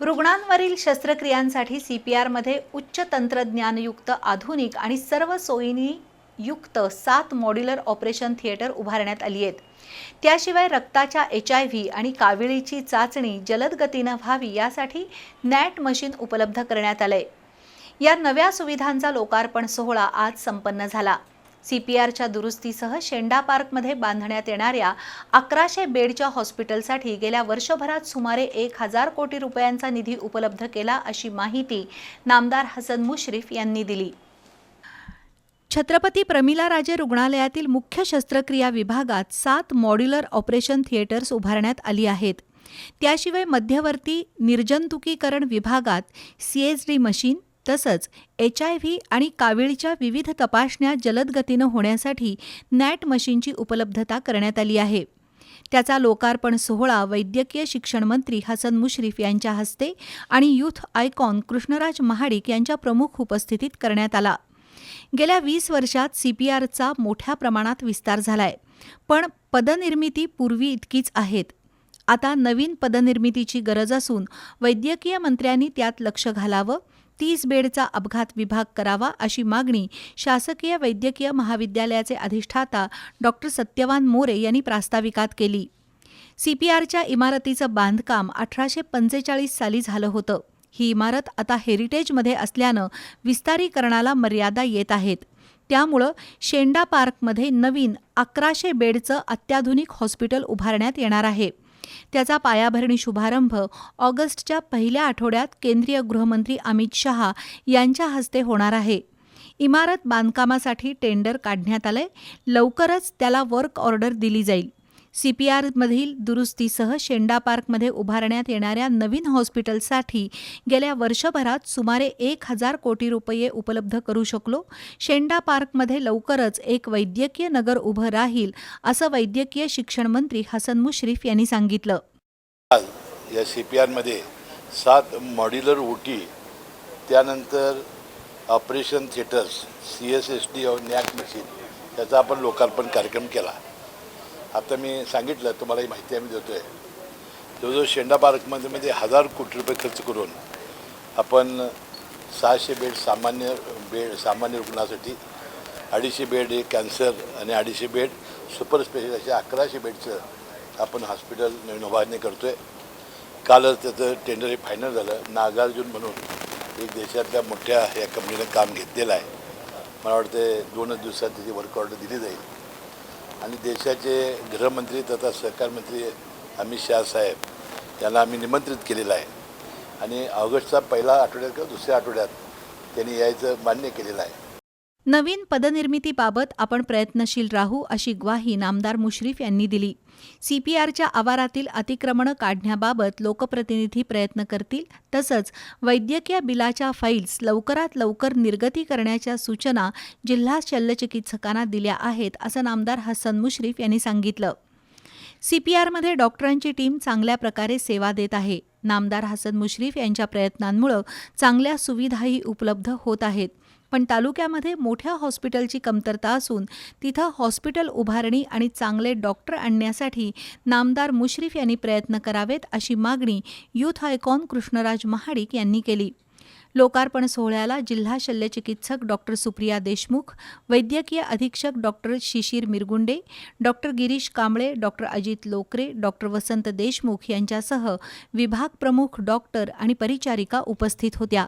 रुग्णांवरील शस्त्रक्रियांसाठी C P आरमध्ये उच्च तंत्रज्ञानयुक्त आधुनिक आणि सर्व सोयींनी युक्त सात मॉड्युलर ऑपरेशन थिएटर उभारण्यात आली आहेत. त्याशिवाय रक्ताच्या एच आय व्ही आणि काविळीची चाचणी जलद गतीनं व्हावी यासाठी नॅट मशीन उपलब्ध करण्यात आलंय. या नव्या सुविधांचा लोकार्पण सोहळा आज संपन्न झाला. सी पी आरच्या दुरुस्तीसह शेंडा पार्कमध्ये बांधण्यात येणाऱ्या अकराशे बेडच्या हॉस्पिटलसाठी गेल्या वर्षभरात सुमारे एक हजार कोटी रुपयांचा निधी उपलब्ध केला अशी माहिती नामदार हसन मुश्रीफ यांनी दिली. छत्रपती प्रमिला राजे रुग्णालयातील मुख्य शस्त्रक्रिया विभागात सात मॉड्युलर ऑपरेशन थिएटर्स उभारण्यात आली आहेत. त्याशिवाय मध्यवर्ती निर्जंतुकीकरण विभागात सी एच डी मशीन तसंच एच आय व्ही आणि कावीळच्या विविध तपासण्या जलद गतीनं होण्यासाठी नॅट मशीनची उपलब्धता करण्यात आली आहे. त्याचा लोकार्पण सोहळा वैद्यकीय शिक्षण मंत्री हसन मुश्रीफ यांच्या हस्ते आणि यूथ आयकॉन कृष्णराज महाडिक यांच्या प्रमुख उपस्थितीत करण्यात आला. गेल्या वीस वर्षात सी पी आरचा मोठ्या प्रमाणात विस्तार झालाय पण पदनिर्मिती पूर्वी इतकीच आहेत. आता नवीन पदनिर्मितीची गरज असून वैद्यकीय मंत्र्यांनी त्यात लक्ष घालावं तीस बेडचा अपघात विभाग करावा अशी मागणी शासकीय वैद्यकीय महाविद्यालयाचे अधिष्ठाता डॉक्टर सत्यवान मोरे यांनी प्रास्ताविकात केली. सीपीआरच्या इमारतीचं बांधकाम अठराशे पंचेचाळीस साली झालं होतं. ही इमारत आता हेरिटेजमध्ये असल्यानं विस्तारीकरणाला मर्यादा येत आहेत. त्यामुळं शेंडा पार्कमध्ये नवीन अकराशे बेडचं अत्याधुनिक हॉस्पिटल उभारण्यात येणार आहे. त्याचा पायाभरणी शुभारंभ ऑगस्टच्या पहिल्या आठवड्यात केंद्रीय गृहमंत्री अमित शहा यांच्या हस्ते होणार आहे. इमारत बांधकामासाठी टेंडर काढण्यात आलंय. लवकरच त्याला वर्क ऑर्डर दिली जाईल. सीपीआरमधील दुरुस्तीसह शेंडा पार्कमध्ये उभारण्यात येणाऱ्या नवीन हॉस्पिटलसाठी गेल्या वर्षभरात सुमारे एक हजार कोटी रुपये उपलब्ध करू शकलो. शेंडा पार्कमध्ये लवकरच एक वैद्यकीय नगर उभं राहील असं वैद्यकीय शिक्षण मंत्री हसन मुश्रीफ यांनी सांगितलं. आज या सी पी आरमध्ये सात मॉड्युलर ओटी त्यानंतर operation theatres C S S D NAAC machine त्याचा आपण लोकार्पण कार्यक्रम केला. आता मी सांगितलं तुम्हाला ही माहिती आम्ही देतो आहे जवळजवळ शेंडा पार्कमध्ये मध्ये हजार कोटी रुपये खर्च करून आपण सहाशे बेड सामान्य बेड सामान्य रुग्णासाठी अडीचशे बेड हे कॅन्सर आणि अडीचशे बेड सुपर स्पेशल असे अकराशे बेडचं आपण हॉस्पिटल नवीन उभारणी करतो आहे कालच त्याचं टेंडर हे फायनल झालं. नागार्जुन म्हणून एक देशातल्या मोठ्या या कंपनीनं काम घेतलेलं आहे. मला वाटतं दोनच दिवसात त्याची वर्क ऑर्डर दिली जाईल. आणि देशाचे गृहमंत्री तथा सहकार मंत्री अमित शाह साहेब यांना आम्ही निमंत्रित केलेलं आहे. आणि ऑगस्टचा पहिला आठवड्यात किंवा दुसऱ्या आठवड्यात त्यांनी यायचं मान्य केलेलं आहे. नवीन पदनिर्मितीबाबत आपण प्रयत्नशील राहू अशी ग्वाही नामदार मुश्रीफ यांनी दिली. सीपीआरच्या आवारातील अतिक्रमणं काढण्याबाबत लोकप्रतिनिधी प्रयत्न करतील तसंच वैद्यकीय बिलाच्या फाईल्स लवकरात लवकर निर्गती करण्याच्या सूचना जिल्हा शल्यचिकित्सकांना दिल्या आहेत असं नामदार हसन मुश्रीफ यांनी सांगितलं. सीपीआरमध्ये डॉक्टरांची टीम चांगल्या प्रकारे सेवा देत आहे. नामदार हसन मुश्रीफ यांच्या प्रयत्नांमुळं चांगल्या सुविधाही उपलब्ध होत आहेत. पण तालुक्यामध्ये मोठ्या हॉस्पिटलची कमतरता असून तिथं हॉस्पिटल उभारणी आणि चांगले डॉक्टर आणण्यासाठी नामदार मुश्रीफ यांनी प्रयत्न करावेत अशी मागणी यूथ आयकॉन कृष्णराज महाडिक यांनी केली. लोकार्पण सोहळ्याला जिल्हा शल्यचिकित्सक डॉक्टर सुप्रिया देशमुख वैद्यकीय अधीक्षक doctor Shishir Mirgunde doctor Girish Kamble doctor Ajit Lokare doctor Vasant Deshmukh यांच्यासह विभाग प्रमुख डॉक्टर आणि परिचारिका उपस्थित होत्या.